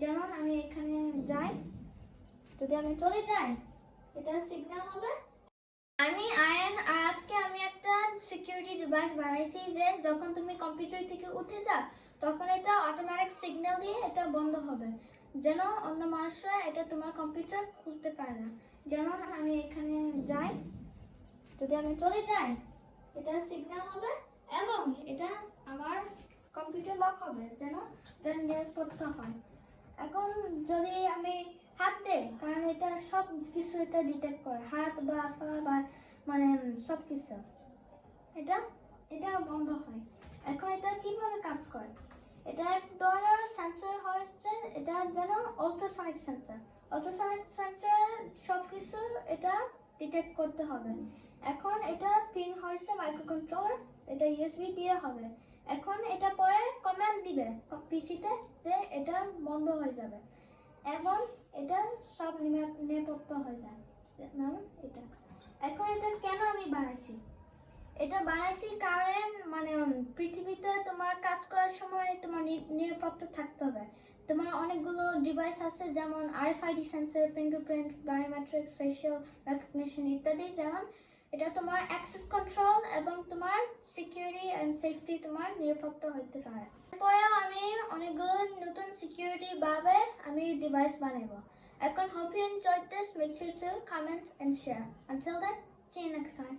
যেমন আমি এখানে যাই, যদি আমি চলে যাই, এটা সিগন্যাল হবে। আমি আয়ন, আর আজকে আমি একটা সিকিউরিটি ডিভাইস বানাইছি যে যখন তুমি কম্পিউটার থেকে উঠে যাও, তখন এটা অটোমেটিক সিগন্যাল দিয়ে এটা বন্ধ হবে। যেন অন্য মানুষরা এটা তোমার কম্পিউটার খুলতে পারে না। যেমন আমি এখানে যাই, যদি আমি চলে যাই, এটা সিগন্যাল হবে এবং এটা আমার কম্পিউটার লক হবে। যেন এটা নিরাপত্তা হয়। এখন যদি আমি হাত দেই, কারণ এটা সব কিছু এটা ডিটেক্ট করে। হাত বা পা বা মানে সব কিছু। এটা এটা বন্ধ হয়। এখন এটা কীভাবে কাজ করে? এটা এক ধরনের সেন্সর হচ্ছে এটা যেন আল্ট্রাসনিক সেন্সর আল্ট্রাসনিক সেন্সর সব কিছু এটা ডিটেক্ট করতে হবে। এখন এটা পিন হয়েছে মাইক্রোকন্ট্রোলার এটা ইউএসবি দিয়ে হবে। এখন এটা কমান্ড দিবে যে এটা বন্ধ হয়ে যাবে। এবং এটা সব নিরাপত্তা হয়ে যায়। এটা। এখন এটা কেন আমি বানাইছি? এটা বানাইছি কারণ মানে পৃথিবীতে তোমার কাজ করার সময় তোমার নিরাপত্তা থাকতে হবে। তোমার অনেকগুলো ডিভাইস আছে, যেমন RFID sensor fingerprint biometric facial recognition ইত্যাদি। যেমন, এটা তোমার অ্যাক্সেস কন্ট্রোল এবং তোমার সিকিউরিটি সেফটি তোমার নিরাপত্তা হতে পারে এরপরেও আমি অনেকগুলো নতুন সিকিউরিটি ভাবে আমি ডিভাইস বানাবো এখন hope you enjoyed this make sure to comment and share until then see you next time